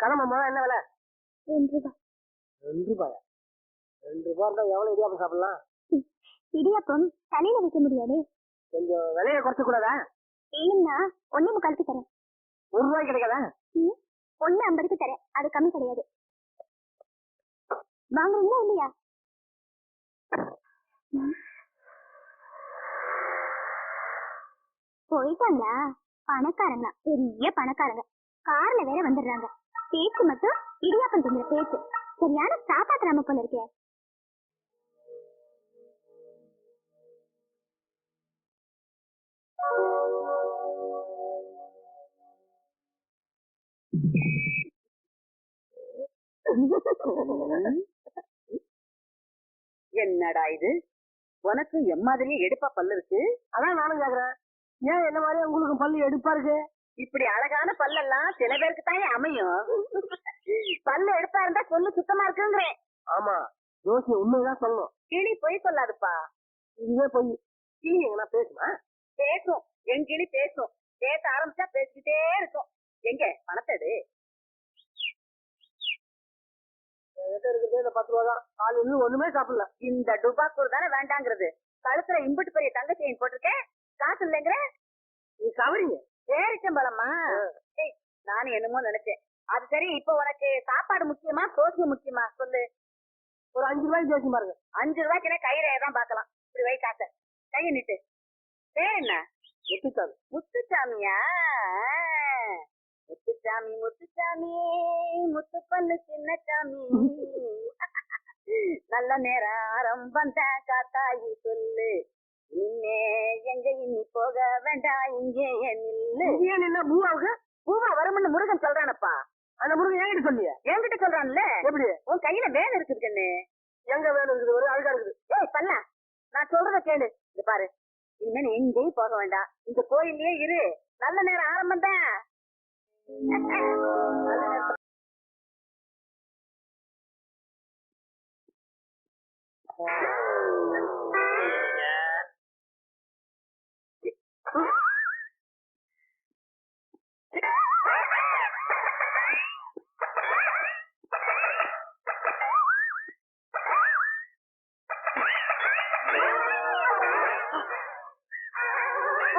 கடமை முதல்ல என்ன விலை? ரெண்டு ரூபாய். ரெண்டு ரூபாயா? ரெண்டு ரூபா இருந்தா எவ்வளவு இடியாப்பம் சாப்பிடலாம்? இடியாப்பம் தலையில வைக்க முடியாது. கொஞ்சம் விலையை குறைச்சு கூடாதா இல்லைன்னா ஒன்னே முக்காலுக்கு தரேன். ஒரு ரூபாய்க்கு கிடைக்காதா? ஒண்ணு ஐம்பதுக்கு தரேன். அது கம்மி கிடையாது. வாங்குறீங்களா இல்லையா. போயிட்டாங்களா பணக்காரங்க. பெரிய பணக்காரங்க. கார்ல வேற வந்துடுறாங்க. பேச்சு மட்டும் இடியாப்பம் திங்கிற பேச்சு. சரியான சாப்பாட்டுறாம போல இருக்கே. என்னடா இது? உனக்கு எம்மாதிரியே எடுப்பா பல்லு இருக்கு அதான் நானும் கேக்குறேன். ஏன் என்ன மாதிரி உங்களுக்கு பல்லு எடுப்பா இருக்கு? இப்படி அழகான பல்லெல்லாம் சில பேருக்கு தான் அமையும். பல்லு எடுப்பா இருந்தா சொல்லு சுத்தமா இருக்குங்கிறேன். ஆமா ஜோசி உண்மைதான் சொல்லணும் கிளி பொய் சொல்லாதுப்பா. இதுவே போய். கிளி எங்கன்னா பேசுமா? பேசும். என் கிளி பேசும். பேச ஆரம்பிச்சா பேசிக்கிட்டே இருக்கும். எங்க? பணத்தை எடு. பத்து ரூபா தான். காலையில இருந்து ஒண்ணுமே சாப்பிடல. இந்த டுபாக்கூர் தானே வேண்டாங்கிறது. கழுத்துல இம்புட்டு பெரிய தங்க செயின் போட்டிருக்கேன் காசு இல்லைங்கிற? நீ கவரிங்க பேரிச்சம்பழமா நானும் என்னமோ நினைச்சேன். அது சரி இப்போ உனக்கு சாப்பாடு முக்கியமா சோசிய முக்கியமா? சொல்லு. ஒரு அஞ்சு ரூபாய்க்கு பேசி பாருங்க. அஞ்சு ரூபாய்க்குனா கையில தான் பார்க்கலாம். இப்படி வை காசை. கையை நிட்டு. பேர் என்ன? எட்டுக்காது முத்துச்சாமியா? முத்துச்சாமி முத்துச்சாமி. முத்து பண்ணு சின்ன சாமி. நல்ல நேரம் வந்த காத்தாயி சொல்லு. இன்னே எங்க இன்னி போக வேண்டாம் இங்கே நில்லு. இங்கேயே நின்னா பூவாவுக்கு? பூவா வரும்னு முருகன் சொல்றானப்பா. அந்த முருகன் என்கிட்ட சொல்லிய. என்கிட்ட சொல்றான்ல? எப்படி? உன் கையில வேலை இருக்குது கண்ணு. எங்க வேணும் இருக்குது? ஒரு அழுகா இருக்குது. ஏய் பண்ண நான் சொல்றத கேளு. இது பாரு. இனிமே நீ எங்கேயும் போக வேண்டாம். இந்த கோயில்லயே இரு. நல்ல நேரம் ஆரம்பம் தான்.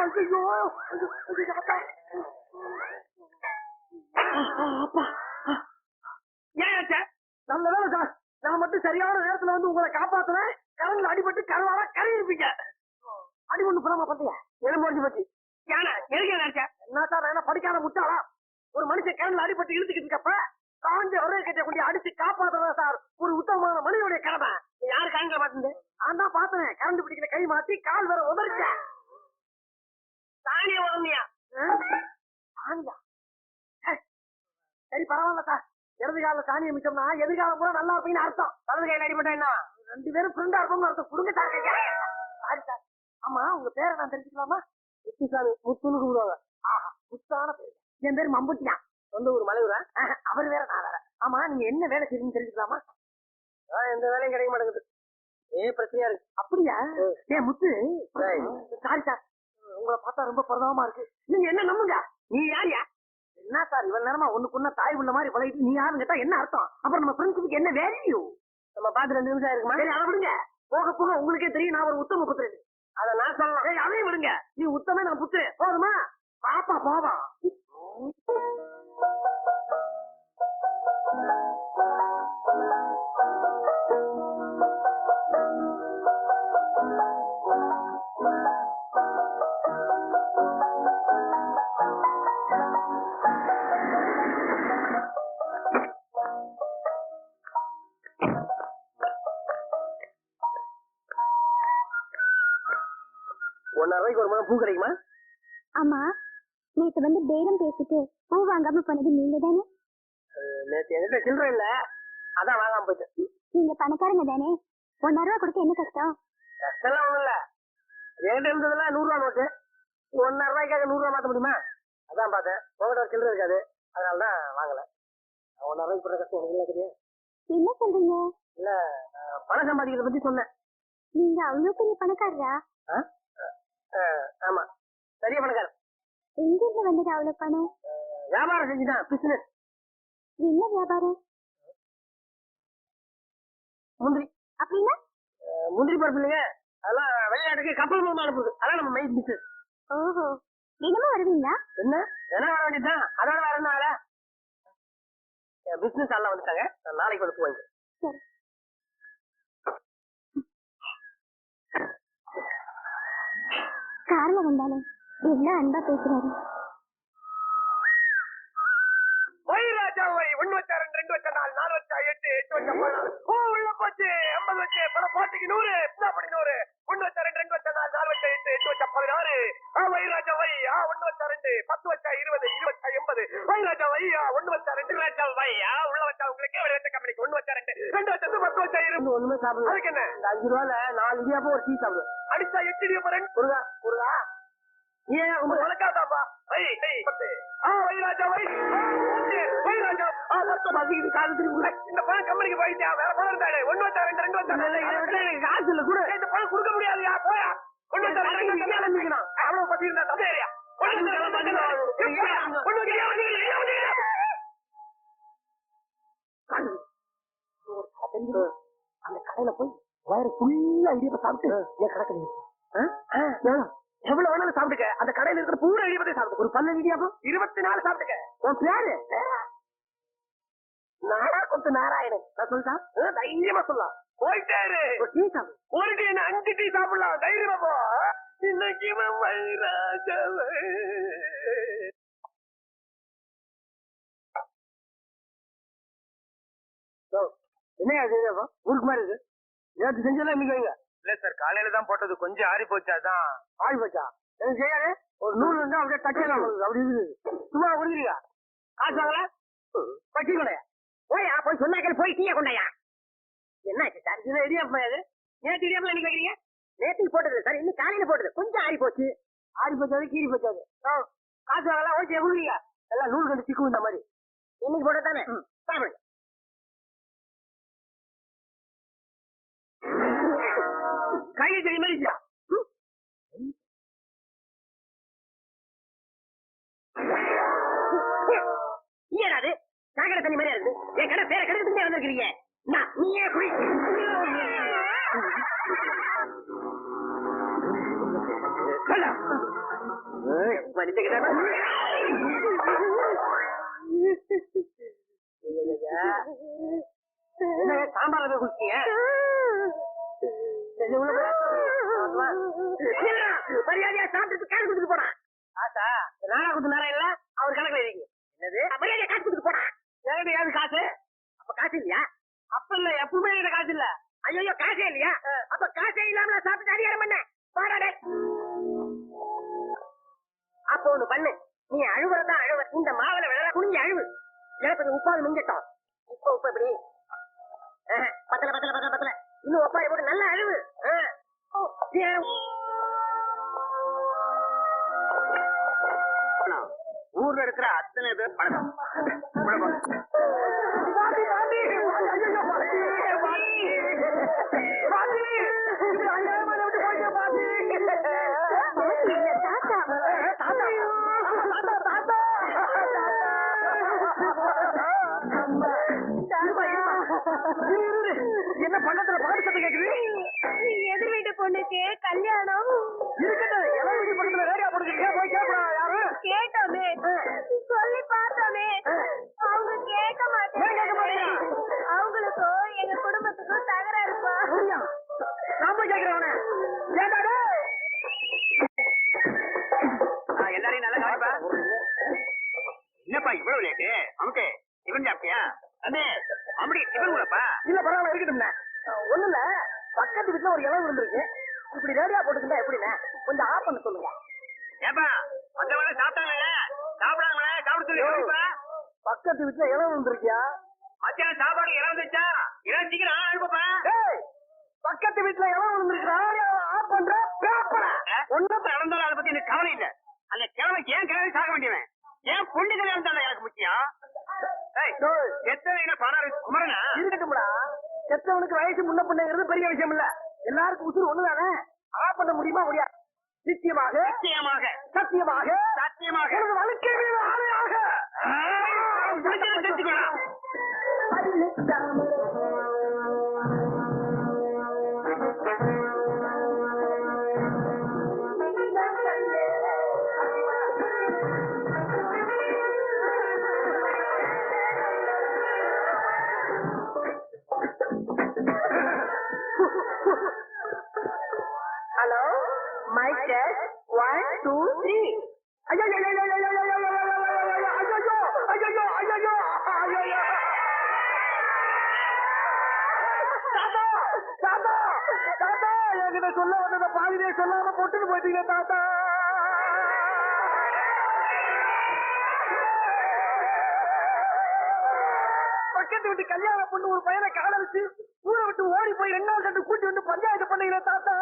ஐயோ அப்பா ஏன் ஆச்சா? நல்ல வேலை சார் நான் மட்டும் சரியான நேரத்துல வந்து உங்களை காப்பாத்துறேன் கரண்ட்ல அடிபட்டு கருவால கரை இருப்பீங்க அடி ஒண்ணு புறாம பண்றியா எலும்பு முடிஞ்சு போச்சு ஏன்னா எதுக்கு நினைச்சா? என்ன சார் என்ன படிக்காத முட்டாளா? ஒரு மனுஷன் கரண்ட்ல அடிபட்டு இழுத்துக்கிட்டு இருக்கப்ப காஞ்ச உரைய கட்ட கொண்டு அடிச்சு காப்பாத்துறதா சார்? ஒரு உத்தமமான மனிதனுடைய கடமை. யாரு கரண்ட்ல மாட்டேன் நான் தான் பார்த்தேன் கரண்ட் பிடிக்கிற கை மாத்தி கால் வேற உதறிச்சேன் சாணிய உடனியா சாணியா ஏய், சரி பரவாயில்ல சார். இடது கால சாணியை மிச்சம்னா எதிர்காலம் கூட நல்லா இருப்பீங்கன்னு அர்த்தம். வலது கையில அடிபட்டா என்ன? ரெண்டு பேரும் ஃப்ரெண்டா இருப்போம்னு அர்த்தம். கொடுங்க சார் சாரி சார். ஆமா உங்க பேரை நான் தெரிஞ்சுக்கலாமா? முத்துசாமி முத்துன்னு கூப்பிடுவாங்க. ஆஹா முத்தான பேர். என் பேர் மம்புட்டியா சொந்த ஊர் மலையூரா? அவர் வேற நான் வேற. ஆமா நீங்க என்ன வேலை செய்றீங்கன்னு தெரிஞ்சுக்கலாமா? எந்த வேலையும் கிடைக்க மாட்டேங்குது. ஏ பிரச்சனையா இருக்கு. அப்படியா? ஏ முத்து. சாரி. சார் உங்களை பார்த்தா ரொம்ப பிரதாபமா இருக்கு. நீங்க என்ன நம்புங்க? நீ யாரியா? என்ன சார் இவ்வளவு நேரமா ஒண்ணுக்குள்ள தாய் உள்ள மாதிரி பழகிட்டு நீ யாருன்னு கேட்டா என்ன அர்த்தம்? அப்புறம் நம்ம ஃப்ரெண்ட்ஸுக்கு என்ன வேல்யூ நம்ம பார்த்து ரெண்டு நிமிஷம் இருக்குமா சரி அதை விடுங்க. போக போக உங்களுக்கே தெரியும் நான் ஒரு உத்தம புத்திரன். அத நான் சொல்லலாம் அதையும் விடுங்க. நீ உத்தமே நான் புத்து போதுமா? பாப்பா போவா. ஒன்னரை ரூபாய்க்கு ஒரு மணி பூ கிடைக்குமா? ஆமா. நேத்து வந்து பேரம் பேசிட்டு பூ வாங்காம போனது நீங்க தானே? நேற்று என்கிட்ட சில்லறை இல்ல. அதான் வாங்காம போயிட்டேன். நீங்க பணக்காரங்க தானே? ஒன்னரை ரூபா கொடுக்க என்ன கஷ்டம்? கஷ்டம்லாம் ஒண்ணும் இல்ல. என்கிட்ட இருந்ததெல்லாம் நூறு ரூபா நோட்டு. ஒன்னரை ரூபாய்க்காக நூறு ரூபா மாத்த முடியுமா? அதான் பார்த்தேன். உங்ககிட்ட ஒரு சில்லறை இருக்காது. அதனால தான் வாங்கல. ஒன்னரை ரூபாய்க்கு போடுற கஷ்டம் எனக்கு இல்லை தெரியும் என்ன சொல்றீங்க? இல்ல பணம் சம்பாதிக்கிறத பத்தி சொன்னேன். நீங்க அவ்வளவு பெரிய பணக்காரரா? ஆமா. பெரிய பணக்காரன் எங்க இருந்து வந்தது அவ்வளவு பணம்? வியாபாரம் செஞ்சுதான் பிசினஸ் என்ன வியாபாரம்? முந்திரி. அப்படின்னா? அஹ், முந்திரி பருப்பு இல்லைங்க. அதெல்லாம் வெளிநாட்டுக்கு கப்பல் மூலமா அனுப்புது அதான் நம்ம மெயின் பிசினஸ் ஓஹோ. தினமும் வருவீங்களா? என்ன? என்ன வர வேண்டியதுதான். அதோட வேற என்ன வேலை பிசினஸ் எல்லாம் வந்துட்டாங்க. நாளைக்கு வந்து போவாங்க. சரி. கார்ல வந்தாலே எவ்வளவு அன்பா பேசுறாரு? Why Raja why. ஒண்ணு வச்சா ரெண்டு ரெண்டு வச்சா நாலு நாலு வச்சா எட்டு எட்டு வச்சா. பதினாலு ஓ உள்ள போச்சு. ஐம்பது வச்சு. பல பாட்டுக்கு நூறு என்ன பண்ணி நூறு. ஒண்ணு வச்சா ரெண்டு ரெண்டு வச்சா நாலு நாலு வச்சா எட்டு எட்டு வச்சா பதினாறு. ஆ ஒய் ராஜா ஒய். ஆ ஒண்ணு வச்சா ரெண்டு. பத்து வச்சா இருபது இருபத்தா எண்பது ஒய் ராஜா ஒய். ஆ வச்சா ரெண்டு. ராஜா ஒய். ஆ உள்ள வச்சா உங்களுக்கு வெளிய வச்ச வச்சா பத்து ஒண்ணுமே அதுக்கு என்ன? இந்த அஞ்சு ரூபால நாலு இடியாப்பம் ஒரு டீ அடிச்சா எட்டு இடியாப்பம் ரெண்டு குருதா ஏன் உங்க வழக்காதாப்பா வை வை ஆ வை ராஜா வை. ஆ, ஓகே. வை ராஜா. ஆ மொத்தம் பசிக்குது காது திரும்பி இந்த பணம் கம்பெனிக்கு போயிட்டா வேற பணம் இருந்தாரு ஒண்ணு வச்சா ரெண்டு ரெண்டு வச்சா இல்ல இதை விட்டு எனக்கு காசு இல்ல கூட. இந்த பணம் கொடுக்க முடியாதுயா? போயா. ஒண்ணு வச்சா ரெண்டு அவ்வளவு இருந்தா ஒண்ணு அந்த கடையில போய் வயிறு ஃபுல்லா இடியப்ப சாப்பிட்டு என் கடை கிடையாது எவ்வளவு வேணாலும் சாப்பிட்டுக்க. அந்த கடையில இருக்கிற பூரா இடியப்பத்தை சாப்பிட்டு ஒரு பல்லு இடியாப்பம் இருபத்தி நாலு சாப்பிட்டுக்க. உன் பேரு? நாடா கொத்து நாராயணன். நான் சொல்லிட்டா தைரியமா சொல்லலாம் போயிட்டாரு ஒரு டீ சாப்பிடு. ஒரு டீ அஞ்சு டீ சாப்பிடலாம். தைரியமா போ. இன்னைக்கு இவன் வைராஜவே என்ன அது? ஊருக்கு மாதிரி இருக்கு. நேற்று செஞ்செல்லாம் இன்னைக்கு வைங்க. இல்ல சார் காலையில தான் போட்டது. கொஞ்சம் ஆறி போச்சு அதான். ஆள் வச்சா எனக்கு செய்யாது ஒரு நூல் இருந்தா அப்படியே தட்டியலாம் அப்படி இருக்குது. சும்மா கொடுக்குறீங்க. காசு வாங்கல? பட்டி கொண்டையா போயா போய் சொன்னாக்கள் போய் டீய கொண்டையா என்ன சார்? இது இடியாப்பா இது? நேற்று இடியாப்பா இன்னைக்கு வைக்கிறீங்க? நேற்றுக்கு போட்டது சார். இன்னைக்கு காலையில போட்டது. கொஞ்சம் ஆறி போச்சு. ஆறி போச்சாது கீறி போச்சாது காசு வாங்கல ஓகே கொடுக்குறீங்க. எல்லாம் நூல் கண்டு சிக்கும் இந்த மாதிரி. இன்னைக்கு போட்டது தானே? சாப்பிடுங்க கையை தெரியுமா இல்லையா ஏடாது சாக்கடை தண்ணி மாதிரி இருக்கு? என் கடை பேரை கெடுத்துட்டே வந்திருக்கிறீங்க. நான் நீயே குடி? சாம்பார் போய் குடிச்சீங்க சரி, உள்ள போய். மரியாதையா சாப்பிட்டு காசு கொடுத்துட்டு போடா ஆசா நானா கொடுத்து நேரம் இல்ல அவர் கணக்குல இருக்கீங்க என்னது? மரியாதையா காசு கொடுத்துட்டு என்கிட்ட ஏது காசு? அப்ப காசு இல்லையா? அப்ப இல்ல எப்பவுமே என்கிட்ட காசு இல்ல. ஐயோ காசே இல்லையா? அப்ப காசே இல்லாம நான் சாப்பிட்டு அதிகாரம் பண்ண பாடா டேய். அப்ப ஒண்ணு பண்ணு. நீ அழுவுறதா அழுவ. இந்த மாவுல விழற குனிஞ்சு அழுவு. எனக்கு உப்பாது மிங்கட்டும் இப்ப உப்பு எப்படி? இருப்பா, இருப்பா. இரு, இரு, இரு. என்ன பக்கத்துல பாட்டு. சத்தம் கேக்குது? எதிர் வீட்டு பொண்ணுக்கு கல்யாணம். இருக்கட்டும் எல்லாம் வீட்டு பக்கத்துல ரேடியோ போட்டுக்கிட்டே போய் கேட்பா இல்ல பரவாயில்ல இருக்கட்டும்ண்ணே. ஒண்ணு இல்ல பக்கத்து வீட்டுல ஒரு இளவு இருந்திருக்கு. இப்படி ரேடியா போட்டுக்கிட்டா எப்படிண்ணே? கொஞ்சம் ஆஃப் பண்ண சொல்லுங்க. ஏப்பா மத்தவங்க சாப்பிட்டாங்களே சாப்பிடாங்களே சாப்பிட சொல்லி பக்கத்து வீட்டுல இளவு இருந்திருக்கியா? மத்தியானம் சாப்பாடு இடம் வந்துச்சா இடம் சீக்கிரம் அனுப்பப்பா பக்கத்து வீட்டுல இளவு இருந்திருக்கு ஆஃப் பண்ற? ஒண்ணும் நடந்தாலும் அதை பத்தி எனக்கு கவலை இல்ல. அந்த கிழமை ஏன் கிழமை சாக வேண்டியவன்? ஏன் பொண்ணு கல்யாணம் தானே எனக்கு முக்கியம்? ஏய், எத்தனை பணம்? குமரனா. இருக்கட்டும்டா செத்தவனுக்கு வயசு முன்ன பிள்ளைங்கிறது பெரிய விஷயம் இல்ல. எல்லாருக்கும் உசுறு ஒண்ணுதானே? ஆஃப் பண்ண முடியுமா முடியாது நிச்சயமாக. நிச்சயமாக. சத்தியமாக. சத்தியமாக. வாழ்க்கை மீது தாத்தா தாத்தா தாத்தா என்கிட்ட சொல்ல வந்தத பாதிலே சொல்லாம போட்டுட்டு போயிட்டீங்க தாத்தா. பக்கத்து விட்டு கல்யாணம் பண்ணு ஒரு பையனை காதலிச்சு ஊரை விட்டு ஓடி போய் ரெண்டு நாள் ரெண்டு கூட்டி வந்து பஞ்சாயத்து பண்ணீங்களே தாத்தா.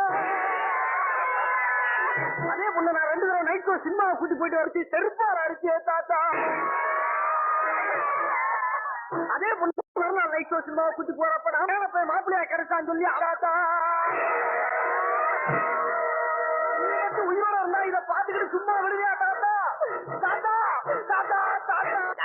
அதே பொண்ணு நான் ரெண்டு தடவை நைட் ஷோ சினிமாவை கூட்டி போயிட்டு வரைச்சு செருப்பால் அடிச்சே தாத்தா. அதே பொண்ணு லைட் ஷோ சினிமாவை கூட்டி போறப்ப நானே போய் மாப்பிள்ளையா கிடைச்சான்னு சொல்லி அடாத்தா உயிரோட இருந்தா இதை பாத்துக்கிட்டு சும்மா விடுவியா தாத்தா? தாத்தா தாத்தா தாத்தா.